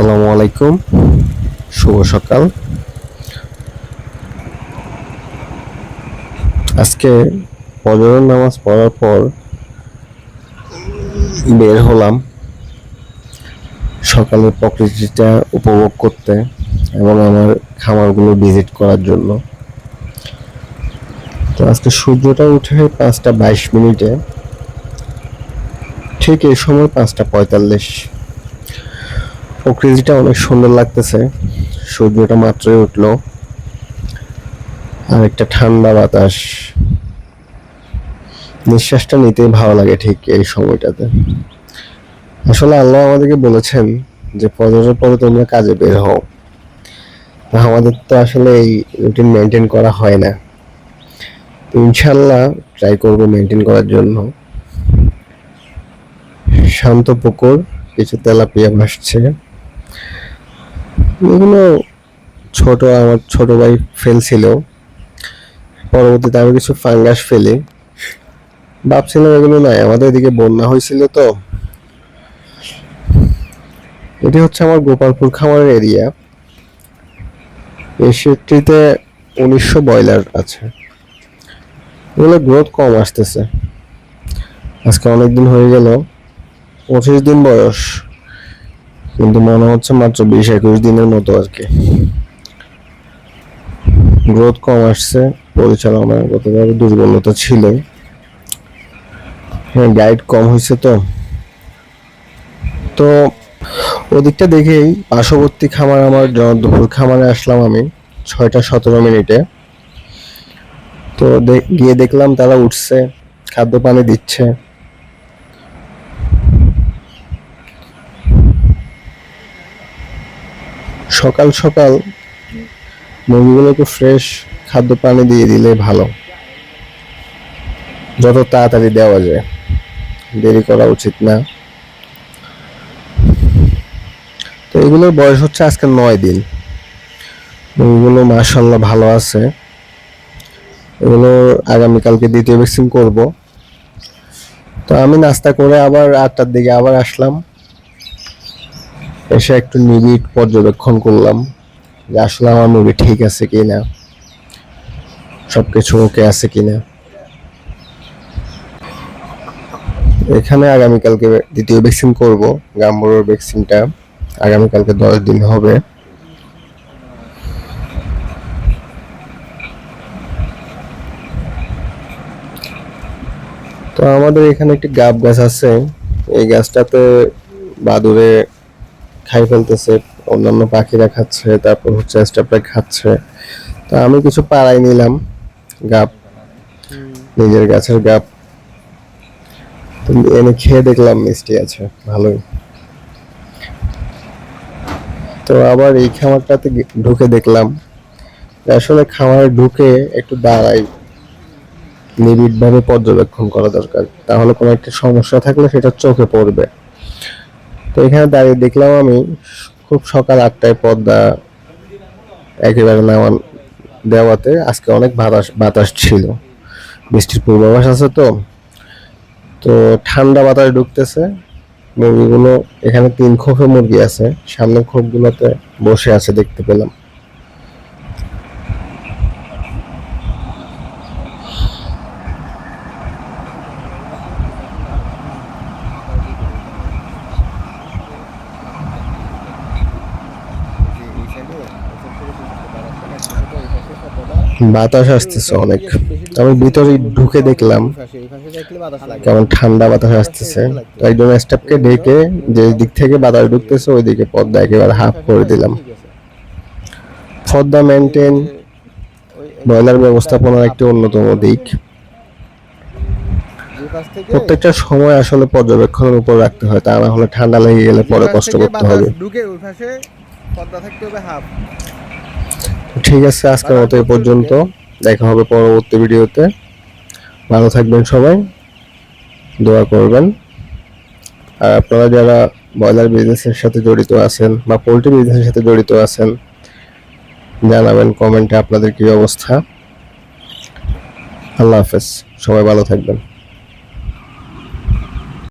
আসসালামু আলাইকুম। শুভ সকাল। আজকে ফজরের নামাজ পড়ার পর বের হলাম সকালের প্রকৃতিটা উপভোগ করতে এবং আমার খামারগুলো ভিজিট করার জন্য। তো আজকে সূর্যটা উঠে পাঁচটা বাইশ মিনিটে, ঠিক এই সময় পাঁচটা পঁয়তাল্লিশ। প্রকৃতিটা অনেক সুন্দর লাগতেছে। সূর্যটা মাত্রই উঠল। আর একটা ঠান্ডা বাতাস। নিঃশ্বাসটা নিতেই ভালো লাগে ঠিক এই সময়টাতে। আসলে আল্লাহ আমাদেরকে বলেছেন যে ফজরের পরে তোমরা কাজে বের হও। আমাদের তো আসলে এই রুটিন মেনটেন করা হয় না। ইনশাল্লাহ ট্রাই করব মেনটেন করার জন্য। শান্ত পুকুর, কিছু তেলাপিয়া ভাসছে। এগুলো ছোট, আমার ছোট ভাই ফেলছিল পরবর্তীতে আমি কিছু ফাঙ্গাস ফেলি। ভাবছিলাম এগুলো নাই, আমাদের এদিকে বন্যা হয়েছিল তো। এটি হচ্ছে আমার গোপালপুর খামারের এরিয়া এই উনিশশো ব্রয়লার আছে। এগুলো গ্রোথ কম আসতেছে। আজকে অনেকদিন হয়ে গেল, পঁচিশ দিন বয়স। কিন্তু মনে হচ্ছে মাত্র বিশ একুশ দিনের মতো আর কি। গ্রোথ কম আসছে পরিচালনাগতভাবে দুর্বলতা ছিল হ্যাঁ গাইড কম হয়েছে তো। তো ওদিকটা দেখেই পার্শ্ববর্তী খামার আমার দুপুর খামারে আসলাম আমি ছয়টা সতেরো মিনিটে। তো গিয়ে দেখলাম তারা উঠছে, খাদ্য পানি দিচ্ছে। সকাল সকাল মুরগিগুলোকে ফ্রেশ খাদ্য পানি দিয়ে দিলে ভালো। যত তাড়াতাড়ি দেওয়া যায়, দেরি করা উচিত না। তো এগুলোর বয়স হচ্ছে আজকে নয় দিন। মুরগিগুলো মাশাল্লাহ ভালো আছে। এগুলো আগামীকালকে দ্বিতীয় ভ্যাকসিন করব। তো আমি নাস্তা করে আবার আটটার দিকে আবার আসলাম। এসে একটু নিবিড় পর্যবেক্ষণ করলাম যে আসলে আমার মুভি ঠিক আছে কিনা, সবকিছু ওকে আছে কিনা। এখানে আগামীকালকে দ্বিতীয় ভ্যাকসিন করব, গাম্বুরোর ভ্যাকসিনটা আগামীকালকে দশ দিন হবে। তো আমাদের এখানে একটি গাব গাছ আছে। এই গাছটাতে বাদুরে খাই ফেলতেছে, অন্যান্য পাখিরা খাচ্ছে, তারপর হচ্ছে স্টাফরা খাচ্ছে। তো আমি কিছু পাড়াই নিলাম, গাপ, নিজের গাছের গাপ। এনে খেয়ে দেখলাম মিষ্টি আছে, ভালোই। তো আবার এই খামারটাতে ঢুকে দেখলাম। আসলে খামারে ঢুকে একটু দাঁড়াই, নিবিড়ভাবে পর্যবেক্ষণ করা দরকার। তাহলে কোনো একটা সমস্যা থাকলে সেটা চোখে পড়বে। তো এখানে দাঁড়িয়ে দেখলাম আমি খুব সকাল আটটায় পদ্মা একেবারে নামান দেওয়াতে। আজকে অনেক বাতাস বাতাস ছিল। বৃষ্টির পূর্বাভাস আছে তো। তো ঠান্ডা বাতাস ঢুকতেছে মুরগিগুলো, এখানে তিন খোপে মুরগি আছে। সামনের খোপগুলোতে বসে আছে দেখতে পেলাম। বাতাস আসতেছে অনেক। আমি ভিতরে ঢুকে দেখলাম কেমন ঠান্ডা বাতাস আসতেছে। তো একজন স্টাফকে ডেকে যে দিক থেকে বাতাস ঢুকতেছে ওই দিকে পদ্মা একেবারে হাফ করে দিলাম। পদ্মা মেনটেন ব্রয়লার ব্যবস্থাপনার একটি অন্যতম দিক। প্রত্যেকটা সময় আসলে পর্যবেক্ষণের উপর রাখতে হয়, তা না হলে ঠান্ডা লেগে গেলে পরে কষ্ট করতে হবে। ঢুকে ওই পাশে পর্দা থাকতে হবে হাফ। ঠিক আছে, আজকের মতো এই পর্যন্ত। দেখা হবে পরবর্তী ভিডিওতে। ভালো থাকবেন সবাই। দোয়া করবেন। আর আপনারা যারা ব্রয়লার বিজনেসের সাথে জড়িত আছেন বা পোলট্রি বিজনেসের সাথে জড়িত আছেন, জানাবেন কমেন্টে আপনাদের কি অবস্থা। আল্লাহ হাফেজ। সবাই ভালো থাকবেন।